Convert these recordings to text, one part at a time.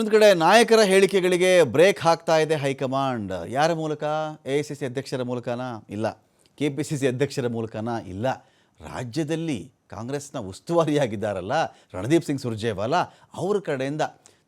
ಒಂದು ಕಡೆ ನಾಯಕರ ಹೇಳಿಕೆಗಳಿಗೆ ಬ್ರೇಕ್ ಹಾಕ್ತಾ ಇದೆ ಹೈಕಮಾಂಡ್. ಯಾರ ಮೂಲಕ? ಎ ಐ ಸಿ ಸಿ ಅಧ್ಯಕ್ಷರ ಮೂಲಕನಾ? ಇಲ್ಲ. ಕೆ ಪಿ ಸಿ ಸಿ ಅಧ್ಯಕ್ಷರ ಮೂಲಕನಾ? ಇಲ್ಲ. ರಾಜ್ಯದಲ್ಲಿ ಕಾಂಗ್ರೆಸ್ನ ಉಸ್ತುವಾರಿಯಾಗಿದ್ದಾರಲ್ಲ ರಣದೀಪ್ ಸಿಂಗ್ ಸುರ್ಜೇವಾಲಾ, ಅವ್ರ ಕಡೆಯಿಂದ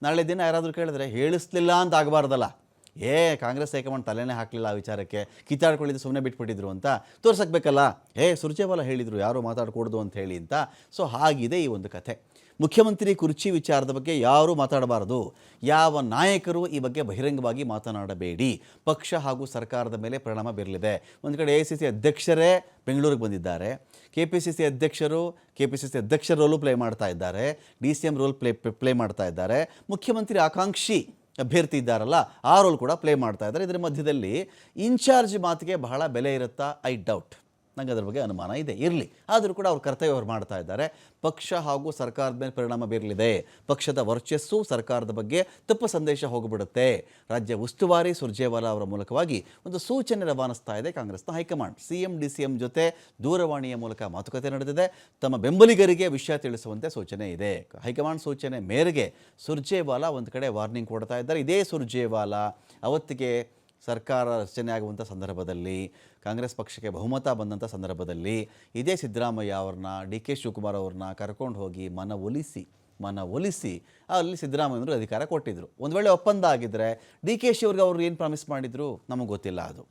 ನಾಳೆ ದಿನ ಯಾರಾದರೂ ಕೇಳಿದ್ರೆ, ಹೇಳಿಸ್ಲಿಲ್ಲ ಅಂತ ಆಗಬಾರ್ದಲ್ಲ. ಏ, ಕಾಂಗ್ರೆಸ್ ಹೈಕಮಾಂಡ್ ತಲೆನೇ ಹಾಕಲಿಲ್ಲ ಆ ವಿಚಾರಕ್ಕೆ. ಕಿತ್ತಾಡ್ಕೊಳ್ಳಿದ್ದು ಸುಮ್ಮನೆ ಬಿಟ್ಬಿಟ್ಟಿದ್ರು ಅಂತ. ತೋರ್ಸಕ್ಬೇಕಲ್ಲ? ಏ, ಸುರ್ಜೇವಾಲ ಹೇಳಿದರು, ಯಾರು ಮಾತಾಡಕೂಡ್ದು ಅಂತ ಹೇಳಿ ಅಂತ. ಸೊ, ಹಾಗಿದೆ ಈ ಒಂದು ಕಥೆ. ಮುಖ್ಯಮಂತ್ರಿ ಕುರ್ಚಿ ವಿಚಾರದ ಬಗ್ಗೆ ಯಾರೂ ಮಾತಾಡಬಾರದು. ಯಾವ ನಾಯಕರು ಈ ಬಗ್ಗೆ ಬಹಿರಂಗವಾಗಿ ಮಾತನಾಡಬೇಡಿ. ಪಕ್ಷ ಹಾಗೂ ಸರ್ಕಾರದ ಮೇಲೆ ಪರಿಣಾಮ ಬೀರಲಿದೆ. ಒಂದು ಕಡೆ ಎ ಅಧ್ಯಕ್ಷರೇ ಬೆಂಗಳೂರಿಗೆ ಬಂದಿದ್ದಾರೆ. ಕೆ ಪಿ ಸಿ ಸಿ ಅಧ್ಯಕ್ಷರು, ಕೆ ಪಿ ಸಿ ಸಿ ಅಧ್ಯಕ್ಷರ ರೋಲು ಪ್ಲೇ ಮಾಡ್ತಾ ಇದ್ದಾರೆ. D C M role play play ಮಾಡ್ತಾ ಇದ್ದಾರೆ. ಮುಖ್ಯಮಂತ್ರಿ ಆಕಾಂಕ್ಷಿ ಅಭ್ಯರ್ಥಿ ಇದ್ದಾರಲ್ಲ ಆ ರೋಲ್ ಕೂಡ ಪ್ಲೇ ಮಾಡ್ತಾ ಇದ್ದಾರೆ. ಇದರ ಮಧ್ಯದಲ್ಲಿ ಇನ್ಚಾರ್ಜ್ ಮಾತಿಗೆ ಬಹಳ ಬೆಲೆ ಇರುತ್ತಾ? ಐ ಡೌಟ್ ನನಗೆ ಅದ್ರ ಬಗ್ಗೆ ಅನುಮಾನ ಇದೆ, ಇರಲಿ. ಆದರೂ ಕೂಡ ಅವ್ರ ಕರ್ತವ್ಯ ಅವ್ರು ಮಾಡ್ತಾ ಇದ್ದಾರೆ. ಪಕ್ಷ ಹಾಗೂ ಸರ್ಕಾರದ ಮೇಲೆ ಪರಿಣಾಮ ಬೀರಲಿದೆ. ಪಕ್ಷದ ವರ್ಚಸ್ಸು ಸರ್ಕಾರದ ಬಗ್ಗೆ ತಪ್ಪು ಸಂದೇಶ ಹೋಗಿಬಿಡುತ್ತೆ. ರಾಜ್ಯ ಉಸ್ತುವಾರಿ ಸುರ್ಜೇವಾಲಾ ಅವರ ಮೂಲಕವಾಗಿ ಒಂದು ಸೂಚನೆ ರವಾನಿಸ್ತಾ ಇದೆ ಕಾಂಗ್ರೆಸ್ನ high command. C M D C M ಜೊತೆ ದೂರವಾಣಿಯ ಮೂಲಕ ಮಾತುಕತೆ ನಡೆದಿದೆ. ತಮ್ಮ ಬೆಂಬಲಿಗರಿಗೆ ವಿಷಯ ತಿಳಿಸುವಂತೆ ಸೂಚನೆ ಇದೆ. ಹೈಕಮಾಂಡ್ ಸೂಚನೆ ಮೇರೆಗೆ ಸುರ್ಜೇವಾಲಾ ಒಂದು ಕಡೆ ವಾರ್ನಿಂಗ್ ಕೊಡ್ತಾ ಇದ್ದಾರೆ. ಇದೇ ಸುರ್ಜೇವಾಲಾ ಅವತ್ತಿಗೆ ಸರ್ಕಾರ ರಚನೆ ಆಗುವಂಥ ಸಂದರ್ಭದಲ್ಲಿ, ಕಾಂಗ್ರೆಸ್ ಪಕ್ಷಕ್ಕೆ ಬಹುಮತ ಬಂದಂಥ ಸಂದರ್ಭದಲ್ಲಿ ಇದೇ ಸಿದ್ದರಾಮಯ್ಯ ಅವ್ರನ್ನ, ಡಿ ಕೆ ಶಿವಕುಮಾರ್ ಅವ್ರನ್ನ ಕರ್ಕೊಂಡು ಹೋಗಿ ಮನ ಒಲಿಸಿ ಮನ ಒಲಿಸಿ ಅಲ್ಲಿ ಸಿದ್ದರಾಮಯ್ಯನವರು ಅಧಿಕಾರ ಕೊಟ್ಟಿದ್ದರು ಒಂದು ವೇಳೆ ಒಪ್ಪಂದ ಆಗಿದ್ದರೆ ಡಿ ಕೆ ಶಿ ಅವ್ರಿಗೆ ಅವರು ಏನು ಪ್ರಾಮಿಸ್ ಮಾಡಿದರು? ನಮಗೆ ಗೊತ್ತಿಲ್ಲ ಅದು.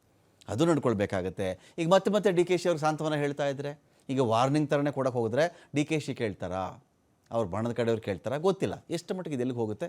ಅದು ನಡ್ಕೊಳ್ಬೇಕಾಗತ್ತೆ. ಈಗ ಮತ್ತೆ ಮತ್ತೆ ಡಿ ಕೆ ಶಿ ಅವ್ರಿಗೆ ಸಾಂತ್ವನ ಹೇಳ್ತಾ ಇದ್ದರೆ ಈಗ ವಾರ್ನಿಂಗ್ ಥರನೇ ಕೊಡೋಕೆ ಹೋಗಿದ್ರೆ ಡಿ ಕೆ ಶಿ ಕೇಳ್ತಾರಾ? ಅವ್ರ ಬಣದ ಕಡೆಯವ್ರು ಕೇಳ್ತಾರಾ? ಗೊತ್ತಿಲ್ಲ. ಎಷ್ಟು ಮಟ್ಟಿಗೆ ಇದೆಲ್ಲಿಗೆ ಹೋಗುತ್ತೆ?